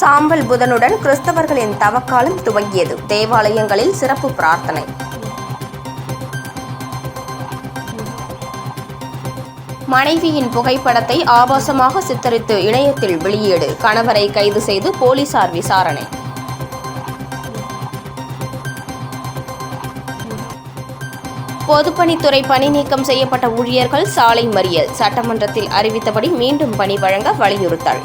சாம்பல் புதனுடன் கிறிஸ்தவர்களின் தவக்காலம் துவங்கியது. தேவாலயங்களில் சிறப்பு பிரார்த்தனை. மனைவியின் புகைப்படத்தை ஆபாசமாக சித்தரித்து இணையத்தில் வெளியீடு. கணவரை கைது செய்து போலீசார் விசாரணை. பொதுப்பணித்துறை பணி நீக்கம் செய்யப்பட்ட ஊழியர்கள் சாலை மறியல். சட்டமன்றத்தில் அறிவித்தபடி மீண்டும் பணி வழங்க வலியுறுத்தல்.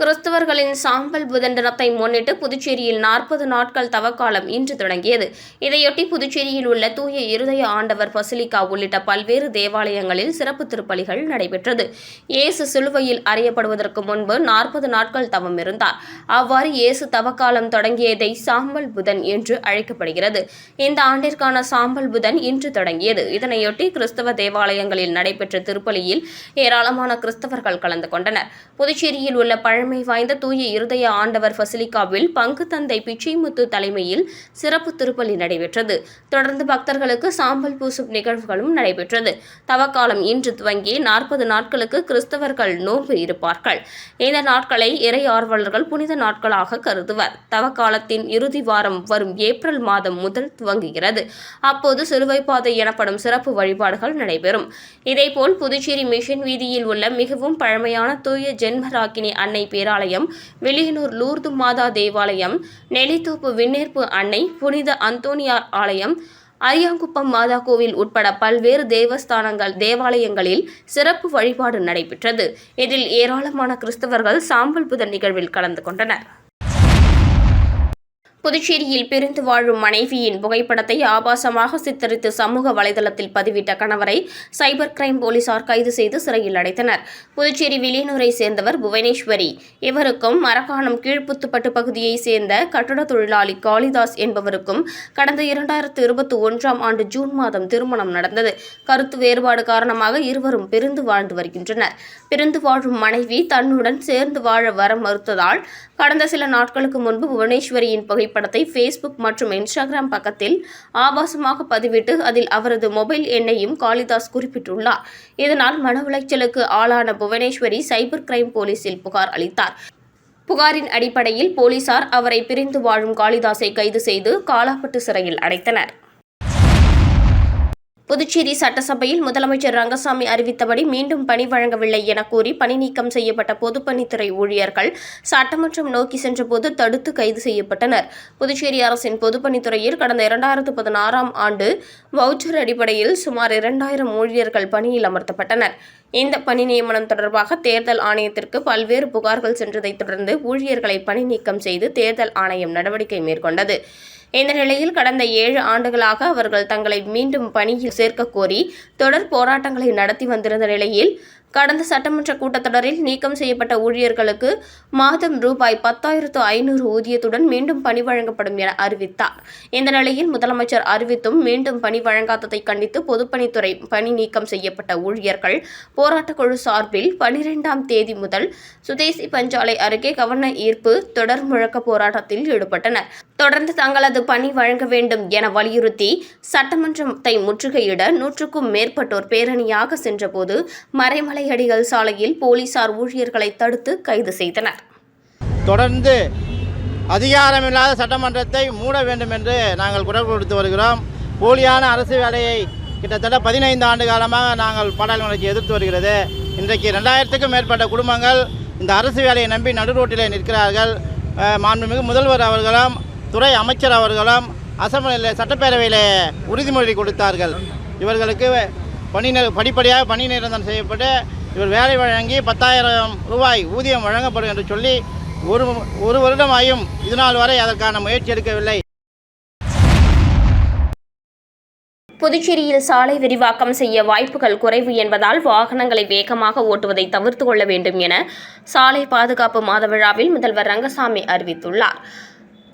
கிறிஸ்தவர்களின் சாம்பல் புதன் தினத்தை முன்னிட்டு புதுச்சேரியில் நாற்பது நாட்கள் தவக்காலம் இன்று தொடங்கியது. இதையொட்டி புதுச்சேரியில் உள்ள தூய இருதய ஆண்டவர் பசிலிக்கா உள்ளிட்ட பல்வேறு தேவாலயங்களில் சிறப்பு திருப்பலிகள் நடைபெற்றது. இயேசு சிலுவையில் அறையப்படுவதற்கு முன்பு நாற்பது நாட்கள் தவம் இருந்தார். அவ்வாறு இயேசு தவக்காலம் தொடங்கியதை சாம்பல் புதன் என்று அழைக்கப்படுகிறது. இந்த ஆண்டிற்கான சாம்பல் புதன் இன்று தொடங்கியது. இதனையொட்டி கிறிஸ்தவ தேவாலயங்களில் நடைபெற்ற திருப்பலியில் ஏராளமான கிறிஸ்தவர்கள் கலந்து கொண்டனர். புதுச்சேரியில் உள்ள பழ பழமை வாய்ந்த தூய இருதய ஆண்டவர் பசிலிக்காவில் பங்கு தந்தை பிச்சைமுத்து தலைமையில் சிறப்பு திருப்பலி நடைபெற்றது. தொடர்ந்து பக்தர்களுக்கு சாம்பல் பூசும் நிகழ்வுகளும் நடைபெற்றது. தவக்காலம் இன்று துவங்கி நாற்பது நாட்களுக்கு கிறிஸ்தவர்கள் நோன்பு இருப்பார்கள். இந்த நாட்களை இறை ஆர்வலர்கள் புனித நாட்களாக கருதுவர். தவக்காலத்தின் இறுதி வாரம் வரும் ஏப்ரல் மாதம் முதல் துவங்குகிறது. அப்போது சிலுவைப்பாதை எனப்படும் சிறப்பு வழிபாடுகள் நடைபெறும். இதேபோல் புதுச்சேரி மிஷன் வீதியில் உள்ள மிகவும் பழமையான தூய ஜென்மராக்கினி அன்னை பேராலயம் வெளியனூர் லூர்து மாதா தேவாலயம் நெல்லித்தோப்பு விண்ணேற்பு அன்னை புனித அந்தோனியார் ஆலயம் அரியாங்குப்பம் மாதா கோவில் உட்பட பல்வேறு தேவஸ்தானங்கள் தேவாலயங்களில் சிறப்பு வழிபாடு நடைபெற்றது. இதில் ஏராளமான கிறிஸ்தவர்கள் சாம்பல் புதன் நிகழ்வில் கலந்து கொண்டனர். புதுச்சேரியில் பிரிந்து வாழும் மனைவியின் புகைப்படத்தை ஆபாசமாக சித்தரித்து சமூக வலைதளத்தில் பதிவிட்ட கணவரை சைபர் கிரைம் போலீசார் கைது செய்து சிறையில் அடைத்தனர். புதுச்சேரி விலியனூரை சேர்ந்தவர் புவனேஸ்வரி. இவருக்கும் மரக்காணம் கீழ்ப்புத்துப்பட்டு பகுதியைச் சேர்ந்த கட்டட தொழிலாளி காளிதாஸ் என்பவருக்கும் கடந்த இரண்டாயிரத்து இருபத்தி ஒன்றாம் ஆண்டு ஜூன் மாதம் திருமணம் நடந்தது. கருத்து வேறுபாடு காரணமாக இருவரும் பிரிந்து வாழ்ந்து வருகின்றனர். பிரிந்து வாழும் மனைவி தன்னுடன் சேர்ந்து வாழ வர மறுத்ததால் கடந்த சில நாட்களுக்கு முன்பு புவனேஸ்வரியின் புகைப்படத்தை ஃபேஸ்புக் மற்றும் இன்ஸ்டாகிராம் பக்கத்தில் ஆபாசமாக பதிவிட்டு அதில் அவரது மொபைல் எண்ணையும் காளிதாஸ் குறிப்பிட்டுள்ளார். இதனால் மன உளைச்சலுக்கு ஆளான புவனேஸ்வரி சைபர் கிரைம் போலீசில் புகார் அளித்தார். புகாரின் அடிப்படையில் போலீசார் அவரை பிரிந்து வாழும் காளிதாஸை கைது செய்து காலாப்பட்டு சிறையில் அடைத்தனர். புதுச்சேரி சட்டசபையில் முதலமைச்சர் ரங்கசாமி அறிவித்தபடி மீண்டும் பணி வழங்கவில்லை என கூறி பணி நீக்கம் செய்யப்பட்ட பொதுப்பணித்துறை ஊழியர்கள் சட்டமன்றம் நோக்கி சென்றபோது தடுத்து கைது செய்யப்பட்டனர். புதுச்சேரி அரசின் பொதுப்பணித்துறையில் கடந்த இரண்டாயிரத்து பதினாறாம் ஆண்டு வவுச்சர் அடிப்படையில் சுமார் இரண்டாயிரம் ஊழியர்கள் பணியில் அமர்த்தப்பட்டனர். இந்த பணி நியமனம் தொடர்பாக தேர்தல் ஆணையத்திற்கு பல்வேறு புகார்கள் சென்றதைத் தொடர்ந்து ஊழியர்களை பணி நீக்கம் செய்து தேர்தல் ஆணையம் நடவடிக்கை மேற்கொண்டது. இந்த நிலையில் கடந்த ஏழு ஆண்டுகளாக அவர்கள் தங்களை மீண்டும் பணியில் சேர்க்க கோரி தொடர் போராட்டங்களை நடத்தி வந்திருந்த நிலையில் கடந்த சட்டமன்ற கூட்டத்தொடரில் நீக்கம் செய்யப்பட்ட ஊழியர்களுக்கு மாதம் ரூபாய் பத்தாயிரத்து ஐநூறு ஊதியத்துடன் மீண்டும் பணி வழங்கப்படும் என அறிவித்தார். இந்த நிலையில் முதலமைச்சர் அறிவித்தும் மீண்டும் பணி வழங்காததை கண்டித்து பொதுப்பணித்துறை பணி நீக்கம் செய்யப்பட்ட ஊழியர்கள் போராட்டக்குழு சார்பில் பனிரெண்டாம் தேதி முதல் சுதேசி பஞ்சாலை அருகே கவன ஈர்ப்பு தொடர் முழக்க போராட்டத்தில் ஈடுபட்டனர். தொடர்ந்து தங்களது பணி வழங்க வேண்டும் என வலியுறுத்தி சட்டமன்றத்தை முற்றுகையிட நூற்றுக்கும் மேற்பட்டோர் பேரணியாக சென்றபோது மறைமலையடிகள் சாலையில் போலீசார் ஊழியர்களை தடுத்து கைது செய்தனர். தொடர்ந்து அதிகாரமில்லாத சட்டமன்றத்தை மூட வேண்டும் என்று நாங்கள் குரல் கொடுத்து வருகிறோம். போலியான அரசு வேலையை கிட்டத்தட்ட பதினைந்து ஆண்டு காலமாக நாங்கள் பாடாளுமன்றத்தை எதிர்த்து வருகிறது. இன்றைக்கு ரெண்டாயிரத்துக்கும் மேற்பட்ட குடும்பங்கள் இந்த அரசு வேலையை நம்பி நடுரோட்டிலே நிற்கிறார்கள். மாண்புமிகு முதல்வர் அவர்களும் துறை அமைச்சர் அவர்களும் அசம்பிளியில் சட்டப்பேரவையில் உறுதிமொழி கொடுத்தார்கள். இவர்களுக்கு பணி படிப்படியாக பணி நிரந்தரம் செய்யப்பட்டு இவர் வேலை வழங்கி பத்தாயிரம் ரூபாய் ஊதியம் வழங்கப்படும் என்று சொல்லி ஒரு ஒரு வருடமாயும் இதுநாள் வரை அதற்கான முயற்சி எடுக்கவில்லை. புதுச்சேரியில் சாலை விரிவாக்கம் செய்ய வாய்ப்புகள் குறைவு என்பதால் வாகனங்களை வேகமாக ஓட்டுவதை தவிர்த்து கொள்ள வேண்டும் என சாலை பாதுகாப்பு மாத விழாவில் முதல்வர் ரங்கசாமி அறிவித்துள்ளார்.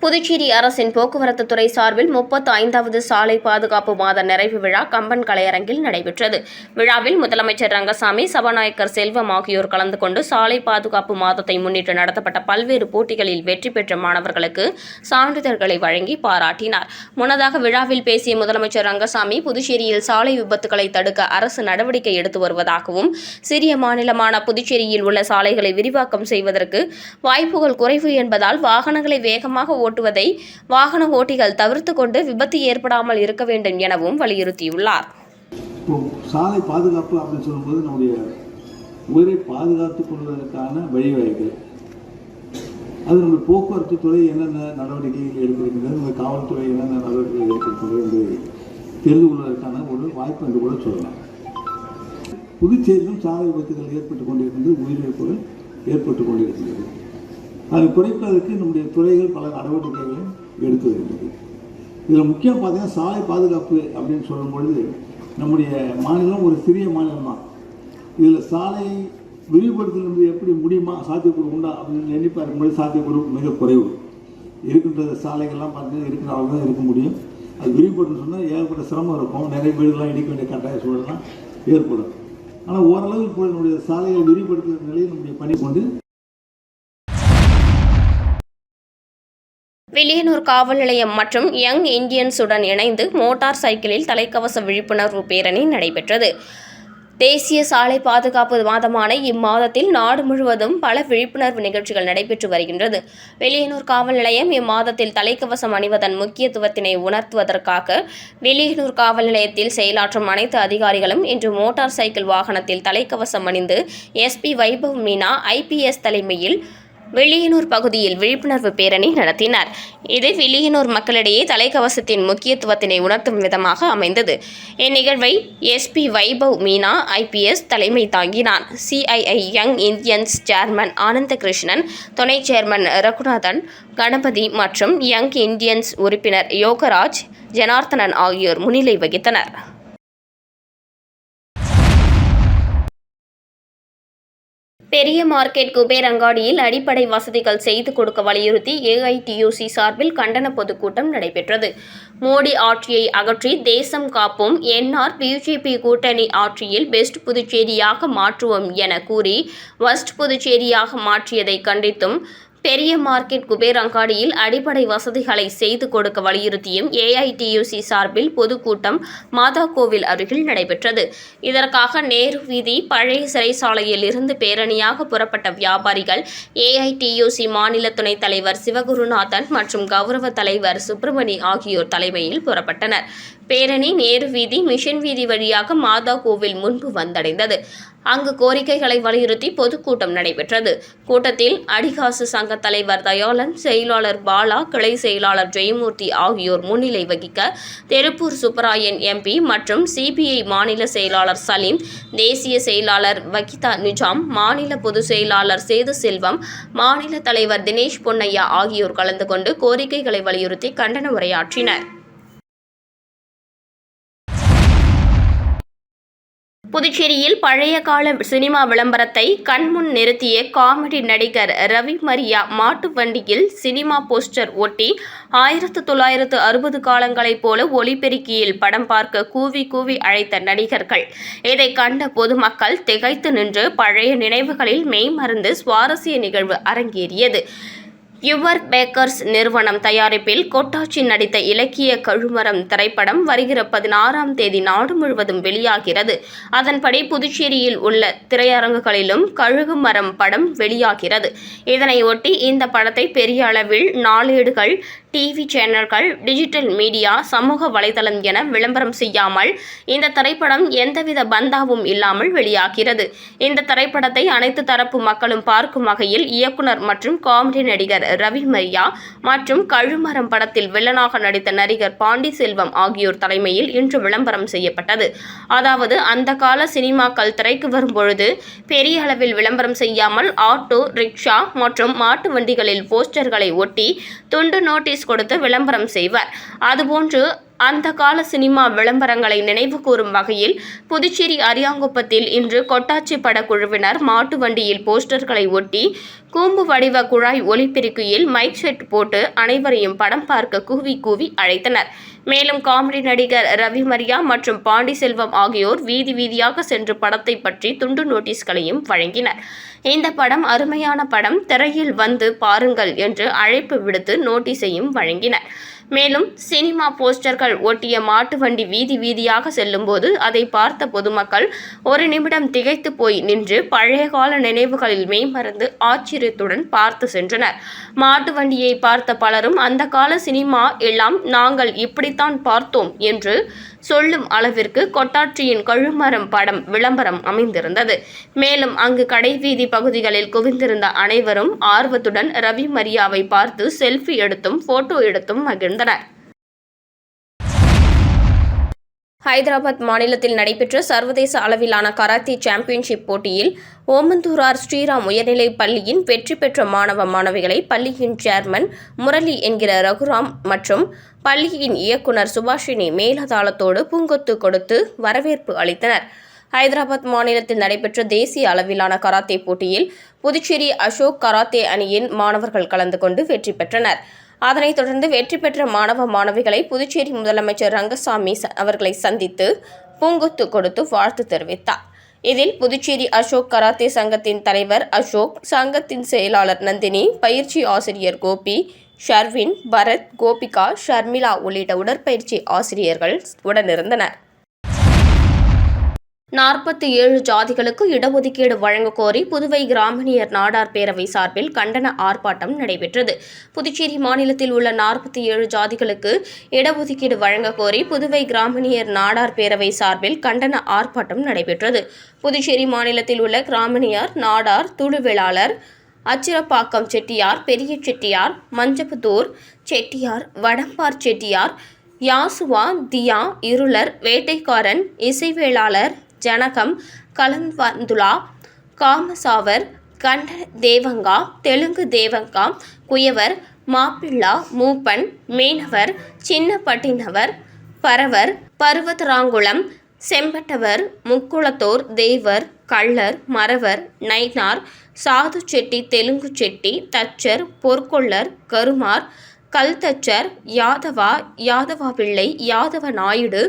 புதுச்சேரி அரசின் போக்குவரத்து துறை சார்பில் முப்பத்து ஐந்தாவது சாலை பாதுகாப்பு மாத நிறைவு விழா கம்பன் கலையரங்கில் நடைபெற்றது. விழாவில் முதலமைச்சர் ரங்கசாமி சபாநாயகர் செல்வம் ஆகியோர் கலந்து கொண்டு சாலை பாதுகாப்பு மாதத்தை முன்னிட்டு நடத்தப்பட்ட பல்வேறு போட்டிகளில் வெற்றி பெற்ற மாணவர்களுக்கு சான்றிதழ்களை வழங்கி பாராட்டினார். முன்னதாக விழாவில் பேசிய முதலமைச்சர் ரங்கசாமி புதுச்சேரியில் சாலை விபத்துகளை தடுக்க அரசு நடவடிக்கை எடுத்து வருவதாகவும் சிறிய மாநிலமான புதுச்சேரியில் உள்ள சாலைகளை விரிவாக்கம் செய்வதற்கு வாய்ப்புகள் குறைவு என்பதால் வாகனங்களை வேகமாக ஓட்டுவதை வாகன ஓட்டிகள் தவிர்த்து கொண்டு விபத்து ஏற்படாமல் இருக்க வேண்டும் எனவும் வலியுறுத்தியுள்ளார். இப்போ சாலை பாதுகாப்பு அப்படின்னு சொல்லும்போது நம்முடைய உயிரை பாதுகாத்துக் கொள்வதற்கான வழிவகைகள். அது நம்ம போக்குவரத்து துறை என்னென்ன நடவடிக்கைகள் எடுத்திருக்கின்றது நம்ம காவல்துறை என்னென்ன நடவடிக்கைகள் எடுத்திருக்கிறது என்று தெரிந்து கொள்வதற்கான ஒரு வாய்ப்பு என்று கூட சொல்லலாம். புதுச்சேரியிலும் சாலை விபத்துகள் ஏற்பட்டு கொண்டிருக்கின்றது உயிரிழப்புகள் ஏற்பட்டு கொண்டிருக்கின்றது. அதை குறைப்பதற்கு நம்முடைய துறைகள் பல நடவடிக்கைகளை எடுத்து வருகிறது இதில் முக்கியம் பார்த்தீங்கன்னா சாலை பாதுகாப்பு அப்படின்னு சொல்லும் பொழுது நம்முடைய மாநிலம் ஒரு சிறிய மாநிலம் தான். இதில் சாலை விரிவுபடுத்துவது எப்படி முடியுமா சாத்தியக்கூறு உண்டா அப்படின்னு எண்ணி பார்க்கும்போது சாத்தியக்கூறு மிக குறைவு. இருக்கின்ற சாலைகள்லாம் பார்த்தீங்கன்னா இருக்கிற அளவு தான் இருக்க முடியும். அது விரிவுபடுத்தணும் சொன்னால் ஏகப்பட்ட சிரமம் இருக்கும். நிறைய வீடுகள்லாம் இடிக்க வேண்டிய கட்டாய சூழல்லாம் ஏற்படும். ஆனால் ஓரளவு இப்போ நம்முடைய சாலையை விரிவுபடுத்துகிற நிலையை நம்முடைய பணி கொண்டு வில்லியனூர் காவல் நிலையம் மற்றும் யங் இந்தியன்ஸுடன் இணைந்து மோட்டார் சைக்கிளில் தலைக்கவச விழிப்புணர்வு பேரணி நடைபெற்றது. தேசிய சாலை பாதுகாப்பு மாதமான இம்மாதத்தில் நாடு முழுவதும் பல விழிப்புணர்வு நிகழ்ச்சிகள் நடைபெற்று வருகின்றது. வெளியனூர் காவல் நிலையம் இம்மாதத்தில் தலைக்கவசம் அணிவதன் முக்கியத்துவத்தினை உணர்த்துவதற்காக வெளியனூர் காவல் நிலையத்தில் செயலாற்றும் அனைத்து அதிகாரிகளும் இன்று மோட்டார் சைக்கிள் வாகனத்தில் தலைக்கவசம் அணிந்து எஸ்பி வைபவ் மீனா ஐபிஎஸ் தலைமையில் வில்லியனூர் பகுதியில் விழிப்புணர்வு பேரணி நடத்தினார். இது வில்லியனூர் மக்களிடையே தலைக்கவசத்தின் முக்கியத்துவத்தினை உணர்த்தும் விதமாக அமைந்தது. இந்நிகழ்வை எஸ்பி வைபவ் மீனா ஐபிஎஸ் தலைமை தாங்கினார். சிஐஐ யங் இந்தியன்ஸ் சேர்மன் ஆனந்த கிருஷ்ணன் துணை சேர்மன் ரகுநாதன் கணபதி மற்றும் யங் இந்தியன்ஸ் உறுப்பினர் யோகராஜ் ஜனார்த்தனன் ஆகியோர் முன்னிலை வகித்தனர். பெரிய மார்க்கெட் குபேர் அங்காடியில் அடிப்படை வசதிகள் செய்து கொடுக்க வலியுறுத்தி ஏஐடியூசி சார்பில் கண்டன பொதுக்கூட்டம் நடைபெற்றது. மோடி ஆட்சியை அகற்றி தேசம் காப்போம் என்ஆர் பிஜேபி கூட்டணி ஆட்சியில் பெஸ்ட் புதுச்சேரியாக மாற்றுவோம் என கூறி வஸ்ட் புதுச்சேரியாக மாற்றியதை கண்டித்தும் பெரிய மார்க்கெட் குபேர் அங்காடியில் அடிப்படை வசதிகளை செய்து கொடுக்க வலியுறுத்தியும் ஏஐடியூசி சார்பில் பொதுக்கூட்டம் மாதா கோவில் அருகில் நடைபெற்றது. இதற்காக நேரு வீதி பழைய சிறைசாலையில் இருந்து பேரணியாக புறப்பட்ட வியாபாரிகள் ஏஐடியூசி மாநில துணைத் தலைவர் சிவகுருநாதன் மற்றும் கௌரவ தலைவர் சுப்பிரமணி ஆகியோர் தலைமையில் புறப்பட்டனர். பேரணி நேரு வீதி மிஷன் வீதி வழியாக மாதா கோவில் முன்பு வந்தடைந்தது. அங்கு கோரிக்கைகளை வலியுறுத்தி பொதுக்கூட்டம் நடைபெற்றது. கூட்டத்தில் அடிகாசு சங்க தலைவர் தயாளன் செயலாளர் பாலா கிளை செயலாளர் ஜெயமூர்த்தி ஆகியோர் முன்னிலை வகிக்க திருப்பூர் சுப்பராயன் எம்பி மற்றும் சிபிஐ மாநில செயலாளர் சலீம் தேசிய செயலாளர் வகிதா நிஜாம் மாநில பொதுச் செயலாளர் சேது செல்வம் மாநில தலைவர் தினேஷ் பொன்னையா ஆகியோர் கலந்து கொண்டு கோரிக்கைகளை வலியுறுத்தி கண்டன உரையாற்றினர். புதுச்சேரியில் பழைய கால சினிமா விளம்பரத்தை கண்முன் நிறுத்திய காமெடி நடிகர் ரவி மரியா மாட்டு வண்டியில் சினிமா போஸ்டர் ஒட்டி ஆயிரத்து தொள்ளாயிரத்து அறுபது காலங்களைப் போல ஒலிபெருக்கியில் படம் பார்க்க கூவி கூவி அழைத்த நடிகர்கள். இதை கண்ட பொதுமக்கள் திகைத்து நின்று பழைய நினைவுகளில் மெய்மறந்து சுவாரஸ்ய நிகழ்வு அரங்கேறியது. யுவர் பேக்கர்ஸ் நிறுவனம் தயாரிப்பில் கொட்டாச்சி நடித்த இலக்கிய கழுமரம் திரைப்படம் வருகிற பதினாறாம் தேதி நாடு முழுவதும் வெளியாகிறது. அதன்படி புதுச்சேரியில் உள்ள திரையரங்குகளிலும் கழுகுமரம் படம் வெளியாகிறது. இதனையொட்டி இந்த படத்தை பெரிய அளவில் நாளேடுகள் டிவி சேனல்கள் டிஜிட்டல் மீடியா சமூக வலைதளம் என விளம்பரம் செய்யாமல் இந்த திரைப்படம் எந்தவித பந்தாவும் இல்லாமல் வெளியாகிறது. இந்த திரைப்படத்தை அனைத்து தரப்பு மக்களும் பார்க்கும் வகையில் இயக்குனர் மற்றும் காமெடி நடிகர் ரவி மரியா மற்றும் கழுமரம் படத்தில் வில்லனாக நடித்த நடிகர் பாண்டி செல்வம் ஆகியோர் தலைமையில் இன்று விளம்பரம் செய்யப்பட்டது. அதாவது அந்த கால சினிமாக்கள் திரைக்கு வரும்பொழுது பெரிய அளவில் விளம்பரம் செய்யாமல் ஆட்டோ ரிக்ஷா மற்றும் மாட்டு வண்டிகளில் போஸ்டர்களை ஒட்டி துண்டு நோட்டீஸ் கொடுத்து விளம்பரம் செய்வர். அதுபோன்று அந்த கால சினிமா விளம்பரங்களை நினைவு கூறும் வகையில் புதுச்சேரி அரியாங்குப்பத்தில் இன்று கொட்டாச்சி படக்குழுவினர் மாட்டு வண்டியில் போஸ்டர்களை ஒட்டி கூம்பு வடிவ குழாய் ஒலிபெருக்கியில் மைக் செட் போட்டு அனைவரையும் படம் பார்க்க கூவி கூவி அழைத்தனர். மேலும் காமெடி நடிகர் ரவி மரியா மற்றும் பாண்டி செல்வம் ஆகியோர் வீதி வீதியாக சென்று படத்தை பற்றி துண்டு நோட்டீஸ்களையும் வழங்கினர். இந்த படம் அருமையான படம். திரையில் வந்து பாருங்கள் என்று அழைப்பு விடுத்து நோட்டீஸையும் வழங்கினர். மேலும் சினிமா போஸ்டர்கள் ஒட்டிய மாட்டு வண்டி வீதி வீதியாக செல்லும்போது அதை பார்த்த பொதுமக்கள் ஒரு நிமிடம் திகைத்து போய் நின்று பழைய கால நினைவுகளில் மெய்மறந்து ஆச்சரியத்துடன் பார்த்து சென்றனர். மாட்டு வண்டியை பார்த்த பலரும் அந்த கால சினிமா எல்லாம் நாங்கள் இப்படித்தான் பார்த்தோம் என்று சொல்லும் அளவிற்கு கொட்டாட்சியின் கழுமரம் படம் விளம்பரம் அமைந்திருந்தது. மேலும் அங்கு கடைவீதி பகுதிகளில் குவிந்திருந்த அனைவரும் ஆர்வத்துடன் ரவி மரியாவை பார்த்து செல்ஃபி எடுத்தும் போட்டோ எடுத்தும் மகிழ்ந்தனர். ஹைதராபாத் மாநிலத்தில் நடைபெற்ற சர்வதேச அளவிலான கராத்தே சாம்பியன்ஷிப் போட்டியில் ஓமந்தூரார் ஸ்ரீராம் உயர்நிலைப் பள்ளியின் வெற்றி பெற்ற மாணவ மாணவிகளை பள்ளியின் சேர்மன் முரளி என்கிற ரகுராம் மற்றும் பள்ளியின் இயக்குனர் சுபாஷினி மேலதாளத்தோடு பூங்கொத்து கொடுத்து வரவேற்பு அளித்தனர். ஹைதராபாத் மாநிலத்தில் நடைபெற்ற தேசிய அளவிலான கராத்தே போட்டியில் புதுச்சேரி அசோக் கராத்தே அணியின் மாணவர்கள் கலந்து கொண்டு வெற்றி பெற்றனர். அதனைத் தொடர்ந்து வெற்றி பெற்ற மாணவ மாணவிகளை புதுச்சேரி முதலமைச்சர் ரங்கசாமி ச- அவர்களை சந்தித்து பூங்கொத்து கொடுத்து வாழ்த்து தெரிவித்தார். இதில் புதுச்சேரி அசோக் கராத்தே சங்கத்தின் தலைவர் அசோக் சங்கத்தின் செயலாளர் நந்தினி பயிற்சி ஆசிரியர் கோபி ஷர்வின் பரத் கோபிகா ஷர்மிளா உள்ளிட்ட உடற்பயிற்சி ஆசிரியர்கள் உடனிருந்தனர். நாற்பத்தி ஏழு ஜாதிகளுக்கு இடஒதுக்கீடு வழங்கக் கோரி புதுவை கிராமணியர் நாடார் பேரவை சார்பில் கண்டன ஆர்ப்பாட்டம் நடைபெற்றது. புதுச்சேரி மாநிலத்தில் உள்ள நாற்பத்தி ஏழு ஜாதிகளுக்கு இடஒதுக்கீடு வழங்கக் கோரி புதுவை கிராமணியர் நாடார் பேரவை சார்பில் கண்டன ஆர்ப்பாட்டம் நடைபெற்றது. புதுச்சேரி மாநிலத்தில் உள்ள கிராமணியர் நாடார் துளுவேளாளர் அச்சிரப்பாக்கம் செட்டியார் பெரிய செட்டியார் மஞ்சபுத்தூர் செட்டியார் வடம்பார் செட்டியார் யாசுவா தியா இருளர் வேட்டைக்காரன் இசைவேளாளர் ஜனகம் கலந்துலா காமசாவர் கண்ட தேவங்கா தெலுங்கு தேவங்கா குயவர் மாப்பிள்ளா மூப்பன் மீனவர் சின்னப்பட்டினவர் பரவர் பருவதராங்குளம் செம்பட்டவர் முக்குளத்தோர் தேவர் கள்ளர் மறவர் நைனார் சாது செட்டி தெலுங்கு செட்டி தச்சர் பொற்கொள்ளர் கருமார் கல்தச்சர் யாதவா யாதவா பிள்ளை யாதவ நாயுடு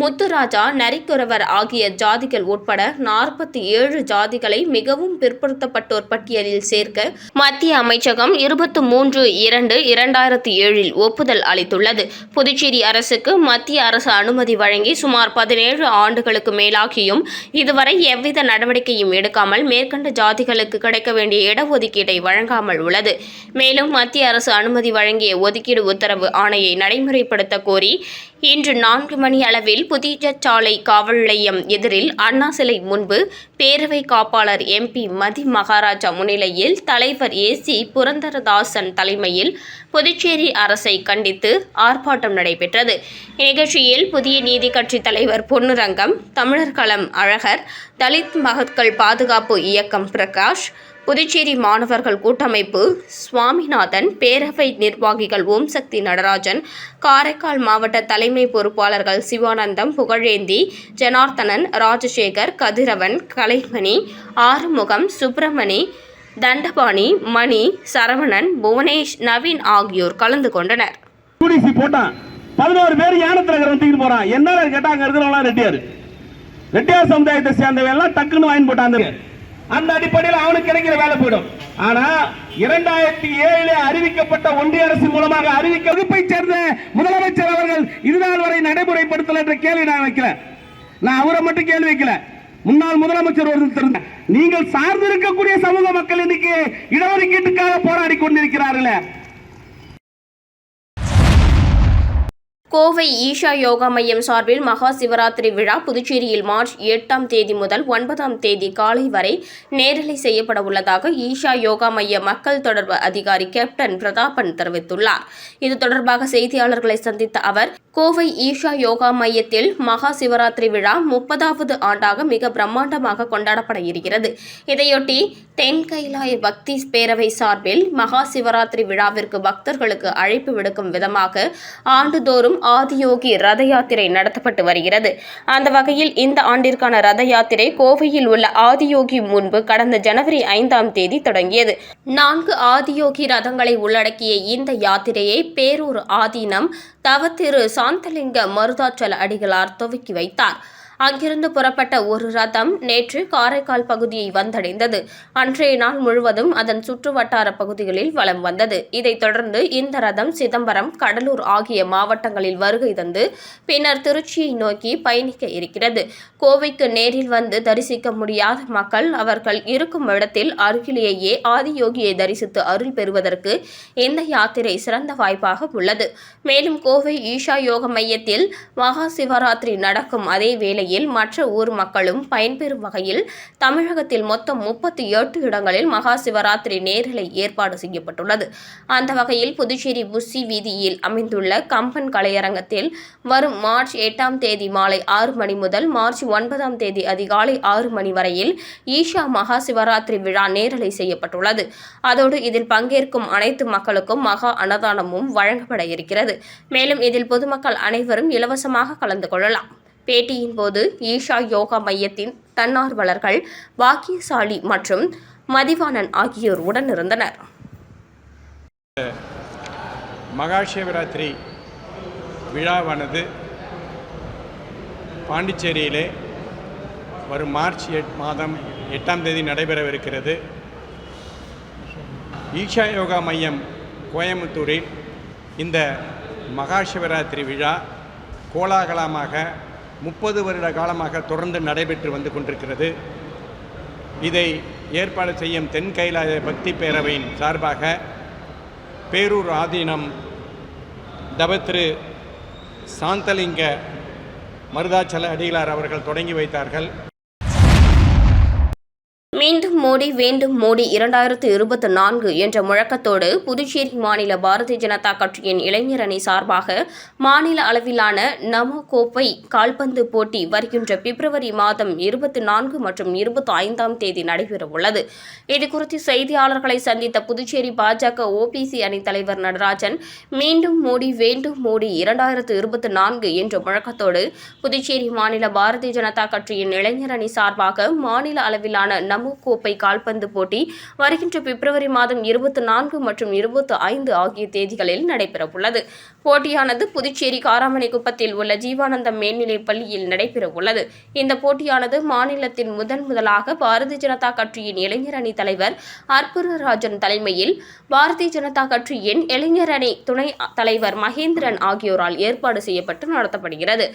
முத்துராஜா நரிக்குறவர் ஆகிய ஜாதிகள் உட்பட நாற்பத்தி ஏழு ஜாதிகளை மிகவும் பிற்படுத்தப்பட்டோர் பட்டியலில் சேர்க்க மத்திய அமைச்சகம் இருபத்தி மூன்று இரண்டு இரண்டாயிரத்தி ஏழில் ஒப்புதல் அளித்துள்ளது. புதுச்சேரி அரசுக்கு மத்திய அரசு அனுமதி வழங்கி சுமார் பதினேழு ஆண்டுகளுக்கு மேலாகியும் இதுவரை எவ்வித நடவடிக்கையும் எடுக்காமல் மேற்கண்ட ஜாதிகளுக்கு கிடைக்க வேண்டிய இடஒதுக்கீட்டை வழங்காமல் உள்ளது. மேலும் மத்திய அரசு அனுமதி வழங்கிய ஒதுக்கீடு உத்தரவு ஆணையை நடைமுறைப்படுத்த கோரி இன்று நான்கு மணி அளவில் புதிய சாலை காவல் நிலையம் எதிரில் அண்ணா சிலை முன்பு பேரவை காப்பாளர் எம்பி மதி மகாராஜா முன்னிலையில் தலைவர் ஏசி புரந்தரதாசன் தலைமையில் புதுச்சேரி அரசை கண்டித்து ஆர்ப்பாட்டம் நடைபெற்றது. இந்நிகழ்ச்சியில் புதிய நீதி கட்சி தலைவர் பொன்னுரங்கம் தமிழர் களம் அழகர் தலித் மகத்கள் பாதுகாப்பு இயக்கம் பிரகாஷ் புதுச்சேரி மாணவர்கள் கூட்டமைப்பு சுவாமிநாதன் பேரவை நிர்வாகிகள் ஓம் சக்தி நடராஜன் காரைக்கால் மாவட்ட தலைமை பொறுப்பாளர்கள் சிவானந்தம் புகழேந்தி ஜனார்த்தனன் ராஜசேகர் கதிரவன் கலைமணி ஆறுமுகம் சுப்பிரமணி தண்டபாணி மணி சரவணன் புவனேஷ் நவீன் ஆகியோர் கலந்து கொண்டனர். பதினோரு பேர் யானத்தில் இருக்கிறவன் தூக்கிட்டு போறான். என்ன கேட்டா அங்க இருக்கிறவங்க ரெட்டியார். ரெட்டியார் சமுதாயத்தை சேர்ந்தவன் எல்லாம் டக்குன்னு வாங்கி போட்டாங்க அந்த அடிப்படையில் அவனுக்கு கிடைக்கிற வேலை போயிடும். ஆனா இரண்டாயிரத்தி ஏழு அறிவிக்கப்பட்ட ஒன்றிய அரசு மூலமாக அறிவிக்க வகுப்பை சேர்ந்த முதலமைச்சர் அவர்கள் இதுநாள் வரை நடைமுறைப்படுத்தல என்ற கேள்வி நான் வைக்கல. நான் அவரை மட்டும் கேள்வி வைக்கல. முன்னாள் முதலமைச்சர் ஒருத்தர் இருந்தார். நீங்கள் சார்ந்து இருக்கக்கூடிய சமூக மக்கள் இன்னைக்கு இடஒதுக்கீட்டுக்காக போராடி கொண்டிருக்கிறார்களே. கோவை ஈஷா யோகா மையம் சார்பில் மகா சிவராத்திரி விழா புதுச்சேரியில் மார்ச் எட்டாம் தேதி முதல் ஒன்பதாம் தேதி காலை வரை நேரலை செய்யப்பட உள்ளதாக ஈஷா யோகா மைய மக்கள் தொடர்பு அதிகாரி கேப்டன் பிரதாபன் தெரிவித்துள்ளார். இது தொடர்பாக செய்தியாளர்களை சந்தித்த அவர் கோவை ஈஷா யோகா மையத்தில் மகா சிவராத்திரி விழா முப்பதாவது ஆண்டாக மிக பிரம்மாண்டமாக கொண்டாடப்பட இருக்கிறது. இதையொட்டி தென் கைலாய பக்தி பேரவை சார்பில் மகா சிவராத்திரி விழாவிற்கு பக்தர்களுக்கு அழைப்பு விடுக்கும் விதமாக ஆண்டுதோறும் ஆதியோகி ரத யாத்திரை நடத்தப்பட்டு வருகிறது. அந்த வகையில் இந்த ஆண்டிற்கான ரத யாத்திரை கோவையில் உள்ள ஆதியோகி முன்பு கடந்த ஜனவரி ஐந்தாம் தேதி தொடங்கியது. நான்கு ஆதியோகி ரதங்களை உள்ளடக்கிய இந்த யாத்திரையை பேரூர் ஆதீனம் தவத்திரு சாந்தலிங்க மருதாச்சல அடிகளார் துவக்கி வைத்தார். அங்கிருந்து புறப்பட்ட ஒரு ரதம் நேற்று காரைக்கால் பகுதியை வந்தடைந்தது. அன்றைய நாள் முழுவதும் அதன் சுற்றுவட்டார பகுதிகளில் வலம் வந்தது. இதைத் தொடர்ந்து இந்த ரதம் சிதம்பரம் கடலூர் ஆகிய மாவட்டங்களில் வருகை தந்து பின்னர் திருச்சியை நோக்கி பயணிக்க இருக்கிறது. கோவைக்கு நேரில் வந்து தரிசிக்க முடியாத மக்கள் அவர்கள் இருக்கும் இடத்தில் அருகிலேயே ஆதியோகியை தரிசித்து அருள் பெறுவதற்கு இந்த யாத்திரை சிறந்த வாய்ப்பாக உள்ளது. மேலும் கோவை ஈஷா யோக மையத்தில் மகா சிவராத்திரி நடக்கும் அதே வேளையில் மற்ற ஊர் மக்களும் பயன்பெறும் வகையில் தமிழகத்தில் மொத்தம் முப்பத்தி எட்டு இடங்களில் மகா சிவராத்திரி நேரலை ஏற்பாடு செய்யப்பட்டுள்ளது. அந்த வகையில் புதுச்சேரி புஸ்ஸி வீதியில் அமைந்துள்ள கம்பன் கலையரங்கத்தில் வரும் மார்ச் எட்டாம் தேதி மாலை ஆறு மணி முதல் மார்ச் ஒன்பதாம் தேதி அதிகாலை ஆறு மணி வரையில் ஈஷா மகா சிவராத்திரி விழா நேரலை செய்யப்பட்டுள்ளது. அதோடு இதில் பங்கேற்கும் அனைத்து மக்களுக்கும் மகா அன்னதானமும் வழங்கப்பட இருக்கிறது. மேலும் இதில் பொதுமக்கள் அனைவரும் இலவசமாக கலந்து கொள்ளலாம். பேட்டியின் போது ஈஷா யோகா மையத்தின் தன்னார்வலர்கள் வாக்கியசாலி மற்றும் மதிவாணன் ஆகியோர் உடன் இருந்தனர் மகாசிவராத்திரி விழாவானது பாண்டிச்சேரியிலே வரும் மார்ச் எட் மாதம் எட்டாம் தேதி நடைபெறவிருக்கிறது. ஈஷா யோகா மையம் கோயம்புத்தூரில் இந்த மகாசிவராத்திரி விழா கோலாகலமாக முப்பது வருட காலமாக தொடர்ந்து நடைபெற்று வந்து கொண்டிருக்கிறது. இதை ஏற்பாடு செய்யும் தென் கைலாய பக்தி பேரவையின் சார்பாக பேரூர் ஆதீனம் தவத்திரு சாந்தலிங்க மருதாச்சல அடிகளார் அவர்கள் தொடங்கி வைத்தார்கள். மீண்டும் மோடி வேண்டும் மோடி இரண்டாயிரத்து இருபத்தி நான்கு என்ற முழக்கத்தோடு புதுச்சேரி மாநில பாரதிய ஜனதா கட்சியின் இளைஞர் அணி சார்பாக மாநில அளவிலான நமோ கோப்பை கால்பந்து போட்டி வருகின்ற பிப்ரவரி மாதம் இருபத்தி நான்கு மற்றும் இருபத்தி ஐந்தாம் தேதி நடைபெறவுள்ளது. இதுகுறித்து செய்தியாளர்களை சந்தித்த புதுச்சேரி பாஜக ஓபிசி அணி தலைவர் நடராஜன் மீண்டும் மோடி வேண்டும் மோடி இரண்டாயிரத்து இருபத்தி நான்கு என்ற முழக்கத்தோடு புதுச்சேரி மாநில பாரதிய ஜனதா கட்சியின் இளைஞர் அணி சார்பாக மாநில அளவிலான நமோ கோப்பை கால்பந்து போட்டி வருகின்ற பிப்ரவரி மாதம் இருபத்தி நான்கு மற்றும் இருபத்தி ஐந்து ஆகிய தேதிகளில் நடைபெறவுள்ளது. போட்டியானது புதுச்சேரி காராமணிக்குப்பத்தில் உள்ள ஜீவானந்தம் மேல்நிலைப் பள்ளியில் நடைபெறவுள்ளது. இந்த போட்டியானது மாநிலத்தின் முதன் முதலாக பாரதிய ஜனதா கட்சியின் இளைஞர் அணி தலைவர் அற்புதராஜன் தலைமையில் பாரதிய ஜனதா கட்சியின் இளைஞர் அணி துணை தலைவர் மகேந்திரன் ஆகியோரால் ஏற்பாடு செய்யப்பட்டு நடத்தப்படுகிறது.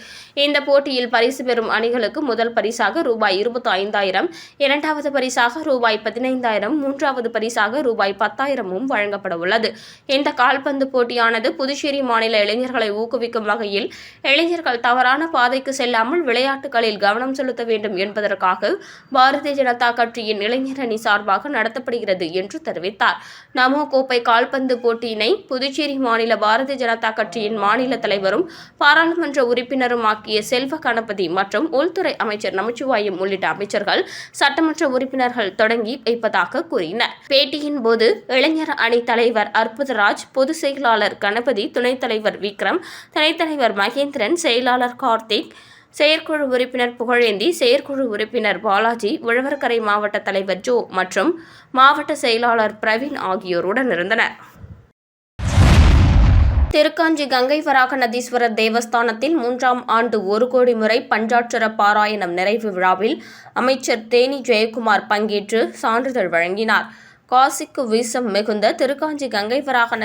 இந்த போட்டியில் பரிசு பெறும் அணிகளுக்கு முதல் பரிசாக ரூபாய் இருபத்தி ஐந்தாயிரம் இரண்டாவது பரிசாக ரூபாய் பதினைந்தாயிரம் மூன்றாவது பரிசாக ரூபாய் பத்தாயிரமும் வழங்கப்பட உள்ளது இந்த கால்பந்து போட்டியானது புதுச்சேரி மாநில இளைஞர்களை ஊக்குவிக்கும் வகையில் இளைஞர்கள் தவறான பாதைக்கு செல்லாமல் விளையாட்டுகளில் கவனம் செலுத்த வேண்டும் என்பதற்காக பாரதிய ஜனதா கட்சியின் இளைஞர் அணி சார்பாக நடத்தப்படுகிறது என்று தெரிவித்தார். நமோ கோப்பை கால்பந்து போட்டியினை புதுச்சேரி மாநில பாரதிய ஜனதா கட்சியின் மாநில தலைவரும் பாராளுமன்ற உறுப்பினரும் ஆக்கிய செல்வ கணபதி மற்றும் உள்துறை அமைச்சர் நமச்சிவாயம் உள்ளிட்ட அமைச்சர்கள் சட்டமன்ற உறுப்பினர்கள் தொடங்கி வைப்பதாக கூறினர். பேட்டியின் போது இளைஞர் அணி தலைவர் அற்புதராஜ் பொதுச் செயலாளர் கணபதி துணைத் தலைவர் விக்ரம் துணைத்தலைவர் மகேந்திரன் செயலாளர் கார்த்திக் செயற்குழு உறுப்பினர் புகழேந்தி செயற்குழு உறுப்பினர் பாலாஜி உழவர்கரை மாவட்ட தலைவர் ஜோ மற்றும் மாவட்ட செயலாளர் பிரவீன் ஆகியோருடன் இருந்தனர். திருக்காஞ்சி கங்கை வராக நதீஸ்வரர் தேவஸ்தானத்தில் மூன்றாம் ஆண்டு ஒரு கோடி முறை பஞ்சாட்சர பாராயணம் நிறைவு விழாவில் அமைச்சர் தேனி ஜெயக்குமார் பங்கேற்று சான்றிதழ் வழங்கினார். காசிக்கு வீசம் மிகுந்த திருக்காஞ்சி கங்கை வராக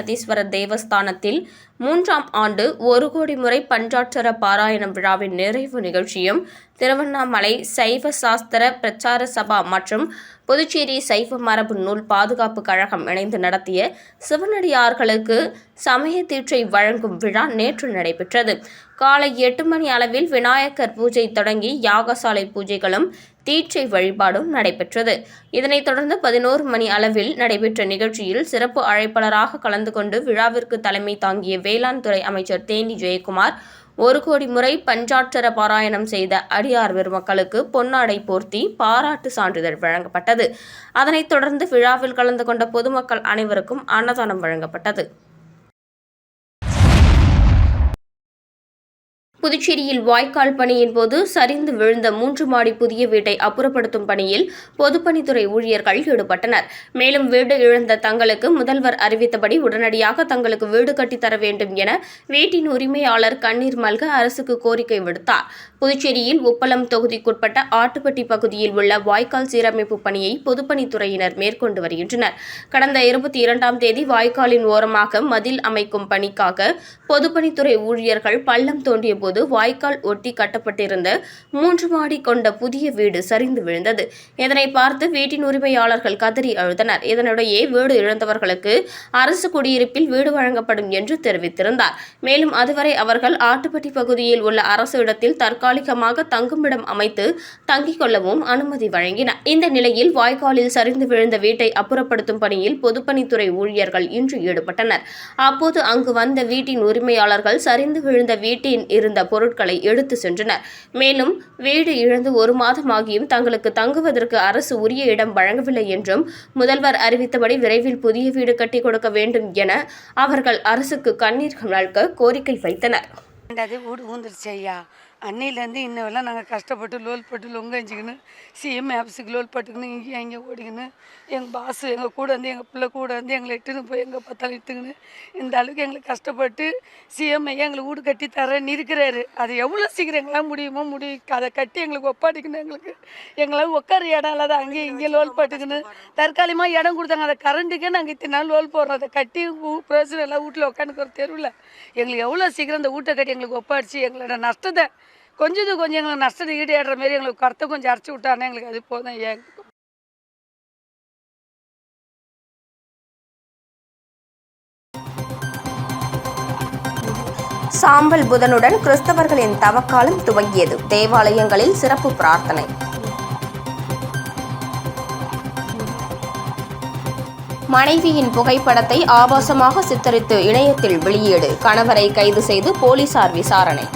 தேவஸ்தானத்தில் மூன்றாம் ஆண்டு ஒரு கோடி முறை பஞ்சாட்சர பாராயணம் விழாவின் நிறைவு நிகழ்ச்சியும் திருவண்ணாமலை சைவ சாஸ்திர பிரச்சார சபா மற்றும் புதுச்சேரி சைவ மரபு நூல் பாதுகாப்பு கழகம் இணைந்து நடத்திய சிவனடியார்களுக்கு சமய தீட்சை வழங்கும் விழா நேற்று நடைபெற்றது. காலை எட்டு மணி அளவில் விநாயகர் பூஜை தொடங்கி யாகசாலை பூஜைகளும் தீட்சை வழிபாடும் நடைபெற்றது. இதனைத் தொடர்ந்து பதினோரு மணி அளவில் நடைபெற்ற நிகழ்ச்சியில் சிறப்பு அழைப்பாளராக கலந்து கொண்டு விழாவிற்கு தலைமை தாங்கிய வேளாண் துறை அமைச்சர் தேனி ஜெயக்குமார் ஒரு கோடி முறை பஞ்சாட்சர பாராயணம் செய்த அடியார் பெருமக்களுக்கு பொன்னாடை போர்த்தி பாராட்டு சான்றிதழ் வழங்கப்பட்டது. அதனைத் தொடர்ந்து விழாவில் கலந்து கொண்ட பொதுமக்கள் அனைவருக்கும் அன்னதானம் வழங்கப்பட்டது. புதுச்சேரியில் வாய்க்கால் பணியின் போது சரிந்து விழுந்த மூன்று மாடி புதிய வீட்டை அப்புறப்படுத்தும் பணியில் பொதுப்பணித்துறை ஊழியர்கள் ஈடுபட்டனர். மேலும் வீடு இழந்த தங்களுக்கு முதல்வர் அறிவித்தபடி உடனடியாக தங்களுக்கு வீடு கட்டித் தர வேண்டும் என வீட்டின் உரிமையாளர் கண்ணீர் மல்க அரசுக்கு கோரிக்கை விடுத்தார். புதுச்சேரியில் உப்பளம் தொகுதிக்குட்பட்ட ஆட்டுப்பட்டி பகுதியில் உள்ள வாய்க்கால் சீரமைப்பு பணியை பொதுப்பணித்துறையினர் மேற்கொண்டு வருகின்றனர். கடந்த இருபத்தி இரண்டாம் தேதி வாய்க்காலின் ஓரமாக மதில் அமைக்கும் பணிக்காக பொதுப்பணித்துறை ஊழியர்கள் பள்ளம் தோண்டிய போது வாய்க்கால் ஒட்டி கட்டப்பட்டிருந்த மூன்று மாடி கொண்ட புதிய வீடு சரிந்து விழுந்தது. இதனை பார்த்து வீட்டின் உரிமையாளர்கள் கதறி அழுதனர். இதனிடையே வீடு இழந்தவர்களுக்கு அரசு குடியிருப்பில் வீடு வழங்கப்படும் என்று தெரிவித்திருந்தார். மேலும் அதுவரை அவர்கள் ஆட்டுப்பட்டி பகுதியில் உள்ள அரசு இடத்தில் தற்காலிகமாக தங்குமிடம் அமைத்து தங்கிக் கொள்ளவும் அனுமதி வழங்கினார். இந்த நிலையில் வாய்க்காலில் சரிந்து விழுந்த வீட்டை அப்புறப்படுத்தும் பணியில் பொதுப்பணித்துறை ஊழியர்கள் இன்று ஈடுபட்டனர். அப்போது அங்கு வந்த வீட்டின் உரிமையாளர்கள் சரிந்து விழுந்த வீட்டின் இருந்த பொருட்களை எடுத்து சென்றனர். மேலும் வீடு இழந்து ஒரு மாதமாகியும் தங்களுக்கு தங்குவதற்கு அரசு உரிய இடம் வழங்கவில்லை என்றும் முதல்வர் அறிவித்தபடி விரைவில் புதிய வீடு கட்டிக் கொடுக்க வேண்டும் என அவர்கள் அரசுக்கு கண்ணீர் நல்க கோரிக்கை வைத்தனர். வீடு ஊந்துருச்சு ஐயா. அன்னையிலேருந்து இன்ன வரலாம் நாங்கள் கஷ்டப்பட்டு லோல் பட்டு லொங்கஞ்சிக்கின்னு சிஎம் ஆஃபீஸுக்கு லோல் பட்டுக்கின்னு இங்கேயும் அங்கே ஓடிக்கின்னு எங்கள் பாஸ் எங்கள் கூட வந்து எங்கள் பிள்ளை கூட வந்து எங்களை இட்டுன்னு போய் எங்கே பார்த்தாலும் இட்டுக்கின்னு இந்த அளவுக்கு எங்களுக்கு கஷ்டப்பட்டு சிஎம் ஐயா எங்களுக்கு வீடு கட்டி தரேன்னு இருக்கிறாரு. அது எவ்வளோ சீக்கிரம் எங்களால் முடியுமோ முடி அதை கட்டி எங்களுக்கு ஒப்பாடிக்கணும் எங்களுக்கு. எங்களால் உட்கார இடம் இல்லாத அங்கேயும் இங்கே லோல் பட்டுக்கின்னு தற்காலிகமாக இடம் கொடுத்தாங்க. அதை கரண்ட்டுக்கே நாங்கள் இத்தனை நாள் லோல் போடுறோம். அதை கட்டி ஊ- பிரயோஜனம் எல்லாம் வீட்டில் உட்காந்துக்கிற தெருவில். எங்களுக்கு எவ்வளோ சீக்கிரம் இந்த வீட்டை கட்டி எங்களுக்கு ஒப்பாடிச்சு. எங்களோட நஷ்டத்தை கொஞ்சம் கொஞ்சம் எங்களுக்கு நஷ்டத்தை ஈடேடுற மாரி எங்களுக்கு கருத்தை கொஞ்சம் அரைச்சி விட்டானே எங்களுக்கு அது போதும் ஏன் சாம்பல் புதனுடன் கிறிஸ்தவர்களின் தவக்காலம் துவங்கியது. தேவாலயங்களில் சிறப்பு பிரார்த்தனை. மனைவியின் புகைப்படத்தை ஆபாசமாக சித்தரித்து இணையத்தில் வெளியீடு. கணவரை கைது செய்து போலீசார் விசாரணை.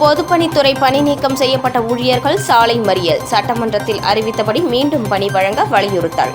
பொதுப்பணித்துறை பணி நீக்கம் செய்யப்பட்ட ஊழியர்கள் சாலை மறியல். சட்டமன்றத்தில் அறிவித்தபடி மீண்டும் பணி வழங்க வலியுறுத்தல்.